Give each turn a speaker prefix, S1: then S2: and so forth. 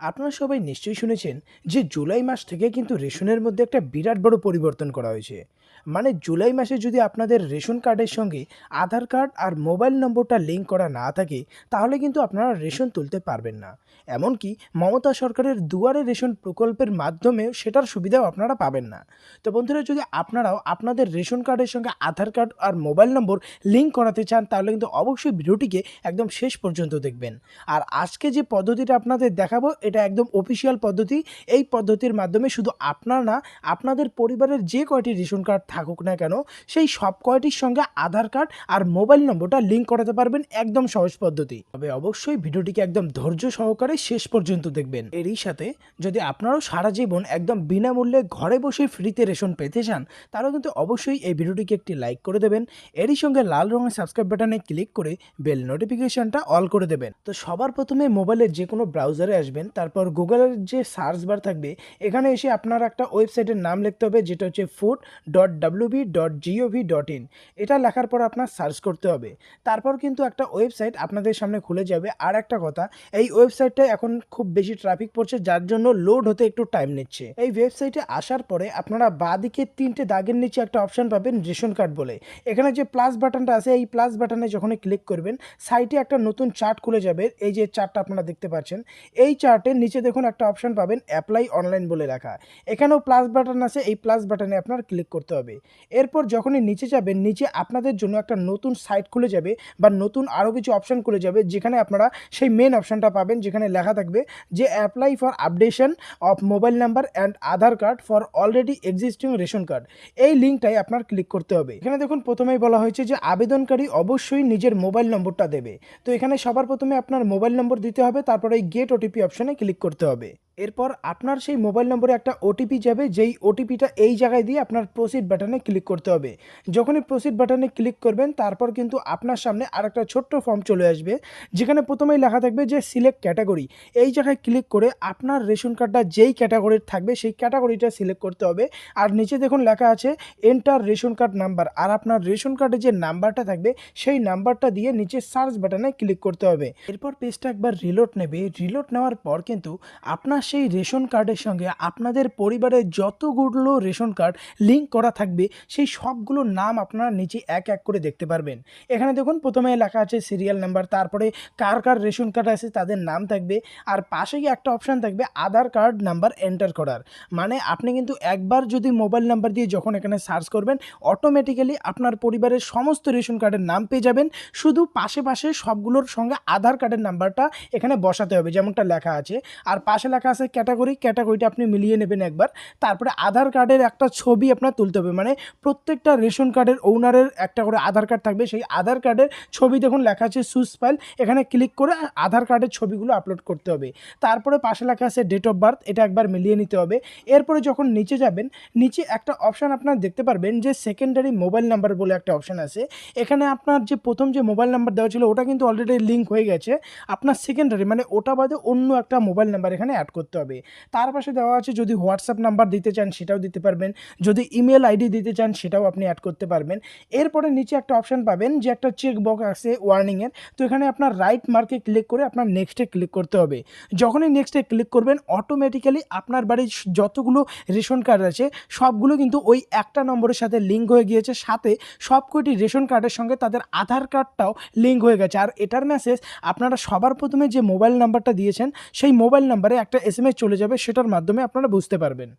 S1: আপনারা সবাই নিশ্চয়ই শুনেছেন যে জুলাই মাস থেকে কিন্তু রেশনের মধ্যে একটা বিরাট বড় পরিবর্তন করা হয়েছে। মানে জুলাই মাসে যদি আপনাদের রেশন কার্ডের সঙ্গে আধার কার্ড আর মোবাইল নম্বরটা লিঙ্ক করা না থাকে, তাহলে কিন্তু আপনারা রেশন তুলতে পারবেন না। এমনকি মমতা সরকারের দুয়ারে রেশন প্রকল্পের মাধ্যমেও সেটার সুবিধাও আপনারা পাবেন না। তো বন্ধুরা, যদি আপনারাও আপনাদের রেশন কার্ডের সঙ্গে আধার কার্ড আর মোবাইল নম্বর লিঙ্ক করাতে চান, তাহলে কিন্তু অবশ্যই ভিডিওটিকে একদম শেষ পর্যন্ত দেখবেন। আর আজকে যে পদ্ধতিটা আপনাদের দেখাবো এটা একদম অফিসিয়াল পদ্ধতি। এই পদ্ধতির মাধ্যমে শুধু আপনার না, আপনাদের পরিবারের যে কয়টি রেশন কার্ড থাকুক না কেন, সেই সব কয়টির সঙ্গে আধার কার্ড আর মোবাইল নম্বরটা লিঙ্ক করাতে পারবেন একদম সহজ পদ্ধতি। তবে অবশ্যই ভিডিওটিকে একদম ধৈর্য সহকারে শেষ পর্যন্ত দেখবেন। এরই সাথে যদি আপনারাও সারা জীবন একদম বিনামূল্যে ঘরে বসে ফ্রিতে রেশন পেতে চান, তাহলে কিন্তু অবশ্যই এই ভিডিওটিকে একটি লাইক করে দেবেন। এরই সঙ্গে লাল রঙের সাবস্ক্রাইব বাটনে ক্লিক করে বেল নোটিফিকেশনটা অল করে দেবেন। তো সবার প্রথমে মোবাইলের যে কোনো ব্রাউজারে আসবেন তারপর গুগলের যে সার্চ বার থাকবে, এখানে এসে আপনার একটা ওয়েবসাইটের নাম লিখতে হবে, যেটা হচ্ছে food dot WB dot GOV dot in এটা লেখার পর আপনার সার্চ করতে হবে। তারপর কিন্তু একটা ওয়েবসাইট আপনাদের সামনে খুলে যাবে। আর একটা কথা, এই ওয়েবসাইটটা এখন খুব বেশি ট্রাফিক পড়ছে, যার জন্য লোড হতে একটু টাইম নিচ্ছে। এই ওয়েবসাইটে আসার পরে আপনারা বাঁদিকে তিনটে দাগের নিচে একটা অপশন পাবেন রেশন কার্ড বলে। এখানে যে প্লাস বাটনটা আছে, এই প্লাস বাটনে যখনই ক্লিক করবেন সাইটে একটা নতুন চার্ট খুলে যাবে। এই যে চার্টটা আপনারা দেখতে পাচ্ছেন, এই চার্টের নিচে দেখুন একটা অপশন পাবেন অ্যাপ্লাই অনলাইন বলে লেখা। এখানেও প্লাস বাটন আছে, এই প্লাস বাটনে আপনার ক্লিক করতে হবে। এরপর যখনই নিচে যাবেন, নিচে আপনাদের জন্য একটা নতুন সাইট খুলে যাবে বা নতুন আরও কিছু অপশন খুলে যাবে, যেখানে আপনারা সেই মেন অপশনটা পাবেন, যেখানে লেখা থাকবে যে apply for updation of mobile number and Aadhaar card for already existing ration card এই লিঙ্কটাই আপনার ক্লিক করতে হবে। এখানে দেখুন প্রথমেই বলা হয়েছে যে আবেদনকারী অবশ্যই নিজের মোবাইল নম্বরটা দেবে। তো এখানে সবার প্রথমে আপনার মোবাইল নম্বর দিতে হবে, তারপরে এই গেট ওটিপি অপশনে ক্লিক করতে হবে। এরপর আপনার সেই মোবাইল নম্বরে একটা ওটিপি যাবে, যেই ওটিপিটা এই জায়গায় দিয়ে আপনার প্রসিড বাটনে ক্লিক করতে হবে। যখনই প্রসিড বাটনে ক্লিক করবেন, তারপর কিন্তু আপনার সামনে আর একটা ছোট্ট ফর্ম চলে আসবে, যেখানে প্রথমেই লেখা থাকবে যে সিলেক্ট ক্যাটাগরি এই জায়গায় ক্লিক করে আপনার রেশন কার্ডটা যেই ক্যাটাগরির থাকবে, সেই ক্যাটাগরিটা সিলেক্ট করতে হবে। আর নিচে দেখুন লেখা আছে এন্টার রেশন কার্ড নাম্বার আর আপনার রেশন কার্ডে যে নাম্বারটা থাকবে, সেই নাম্বারটা দিয়ে নিচে সার্চ বাটনে ক্লিক করতে হবে। এরপর পেজটা একবার রিলোড নেবে। রিলোড নেওয়ার পর কিন্তু আপনার সেই রেশন কার্ডের সঙ্গে আপনাদের পরিবারের যতগুলো রেশন কার্ড লিঙ্ক করা থাকবে, সেই সবগুলোর নাম আপনারা নিচে এক এক করে দেখতে পারবেন। এখানে দেখুন প্রথমে লেখা আছে সিরিয়াল নাম্বার তারপরে কার কার রেশন কার্ড আছে, তাদের নাম থাকবে, আর পাশেই একটা অপশান থাকবে, আধার কার্ড নাম্বার এন্টার করার। মানে আপনি কিন্তু একবার যদি মোবাইল নাম্বার দিয়ে যখন এখানে সার্চ করবেন অটোমেটিক্যালি আপনার পরিবারের সমস্ত রেশন কার্ডের নাম পেয়ে যাবেন। শুধু পাশে পাশে সবগুলোর সঙ্গে আধার কার্ডের নাম্বারটা এখানে বসাতে হবে, যেমনটা লেখা আছে। আর পাশে লেখা আছে ক্যাটাগরি ক্যাটাগরিটা আপনি মিলিয়ে নেবেন একবার। তারপরে আধার কার্ডের একটা ছবি আপনার তুলতে হবে। মানে প্রত্যেকটা রেশন কার্ডের ওনারের একটা করে আধার কার্ড থাকবে। সেই আধার কার্ডের ছবি দেখুন, লেখা আছে সুস ফাইল। এখানে ক্লিক করে আধার কার্ডের ছবিগুলো আপলোড করতে হবে। তারপরে পাশে লেখা আছে ডেট অফ বার্থ এটা একবার মিলিয়ে নিতে হবে। এরপরে যখন নিচে যাবেন, নিচে একটা অপশান আপনার দেখতে পারবেন যে সেকেন্ডারি মোবাইল নাম্বার বলে একটা অপশান আছে। এখানে আপনার যে প্রথম যে মোবাইল নাম্বার দেওয়া ছিল, ওটা কিন্তু অলরেডি লিঙ্ক হয়ে গেছে। আপনার সেকেন্ডারি মানে ওটা বাদে অন্য একটা মোবাইল নাম্বার এখানে অ্যাড করতে হবে। তার পাশে দেওয়া আছে যদি হোয়াটসঅ্যাপ নাম্বার দিতে চান সেটাও দিতে পারবেন। যদি ইমেল আইডি দিতে চান সেটাও আপনি অ্যাড করতে পারবেন। এরপরে নিচে একটা অপশান পাবেন যে একটা চেক বক্স আছে ওয়ার্নিংয়ের তো এখানে আপনার রাইট মার্কে ক্লিক করে আপনার নেক্সটে ক্লিক করতে হবে। যখনই নেক্সটে ক্লিক করবেন অটোমেটিক্যালি আপনার বাড়ির যতগুলো রেশন কার্ড আছে, সবগুলো কিন্তু ওই একটা নম্বরের সাথে লিঙ্ক হয়ে গিয়েছে। সাথে সব কয়টি রেশন কার্ডের সঙ্গে তাদের আধার কার্ডটাও লিঙ্ক হয়ে গেছে। আর এটার মেসেজ আপনারা সবার প্রথমে যে মোবাইল নাম্বারটা দিয়েছেন, সেই মোবাইল নাম্বারে একটা এস চলে যাবে সেটার মাধ্যমে আপনারা বুঝতে পারবেন।